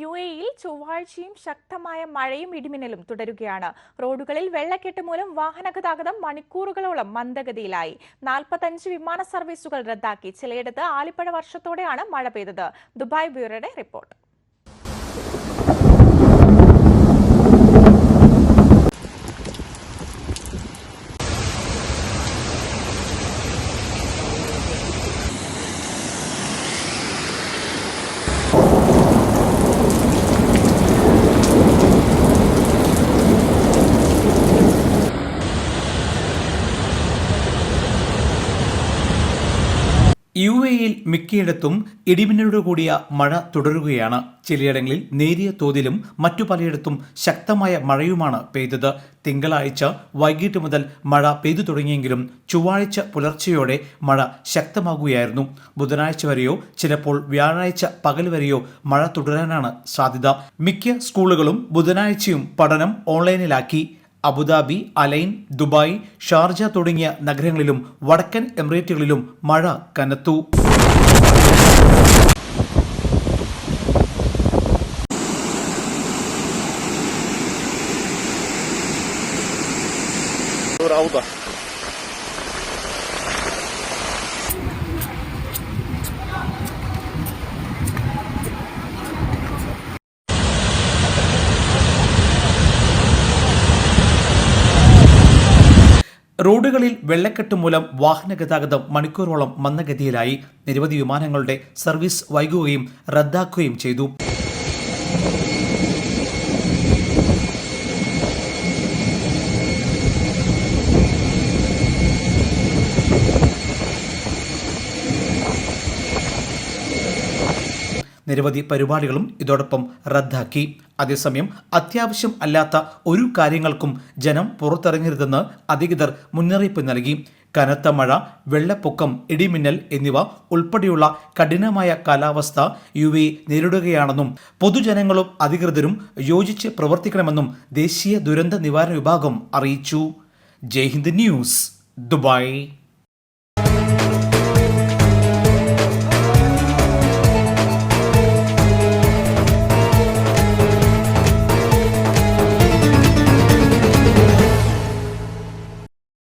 U എയിൽ ചൊവ്വാഴ്ചയും ശക്തമായ മഴയും ഇടിമിന്നലും തുടരുകയാണ്. റോഡുകളിൽ വെള്ളക്കെട്ട് മൂലം വാഹനഗതാഗതം മണിക്കൂറുകളോളം മന്ദഗതിയിലായി. നാൽപ്പത്തഞ്ച് വിമാന സർവീസുകൾ റദ്ദാക്കി. ചിലയിടത്ത് ആലിപ്പഴ വർഷത്തോടെയാണ് മഴ പെയ്തത്. Dubai ബ്യൂറോയുടെ report. യു എയിൽ മിക്കയിടത്തും ഇടിമിന്നലോട് കൂടിയ മഴ തുടരുകയാണ്. ചിലയിടങ്ങളിൽ നേരിയ തോതിലും മറ്റു പലയിടത്തും ശക്തമായ മഴയുമാണ് പെയ്തത്. തിങ്കളാഴ്ച വൈകിട്ട് മുതൽ മഴ പെയ്തു തുടങ്ങിയെങ്കിലും ചൊവ്വാഴ്ച പുലർച്ചെയോടെ മഴ ശക്തമാകുകയായിരുന്നു. ബുധനാഴ്ച വരെയോ ചിലപ്പോൾ വ്യാഴാഴ്ച പകൽ വരെയോ മഴ തുടരാനാണ് സാധ്യത. മിക്ക സ്കൂളുകളും ബുധനാഴ്ചയും പഠനം ഓൺലൈനിലാക്കി. അബുദാബി അലൈൻ ദുബായ് ഷാർജ തുടങ്ങിയ നഗരങ്ങളിലും വടക്കൻ എമിറേറ്റുകളിലും മഴ കനത്തു دور റോഡുകളിൽ വെള്ളക്കെട്ട് മൂലം വാഹന ഗതാഗതം മണിക്കൂറോളം മന്ദഗതിയിലായി. നിരവധി വിമാനങ്ങളുടെ സർവീസ് വൈകുകയും റദ്ദാക്കുകയും ചെയ്തു. നിരവധി പരിപാടികളും ഇതോടൊപ്പം റദ്ദാക്കി. അതേസമയം അത്യാവശ്യം അല്ലാത്ത ഒരു കാര്യങ്ങൾക്കും ജനം പുറത്തിറങ്ങരുതെന്ന് അധികൃതർ മുന്നറിയിപ്പ് നൽകി. കനത്ത മഴ വെള്ളപ്പൊക്കം ഇടിമിന്നൽ എന്നിവ ഉൾപ്പെടെയുള്ള കഠിനമായ കാലാവസ്ഥ യു എ നേരിടുകയാണെന്നും പൊതുജനങ്ങളും അധികൃതരും യോജിച്ച് പ്രവർത്തിക്കണമെന്നും ദേശീയ ദുരന്ത നിവാരണ വിഭാഗം അറിയിച്ചു. Jaihind news Dubai.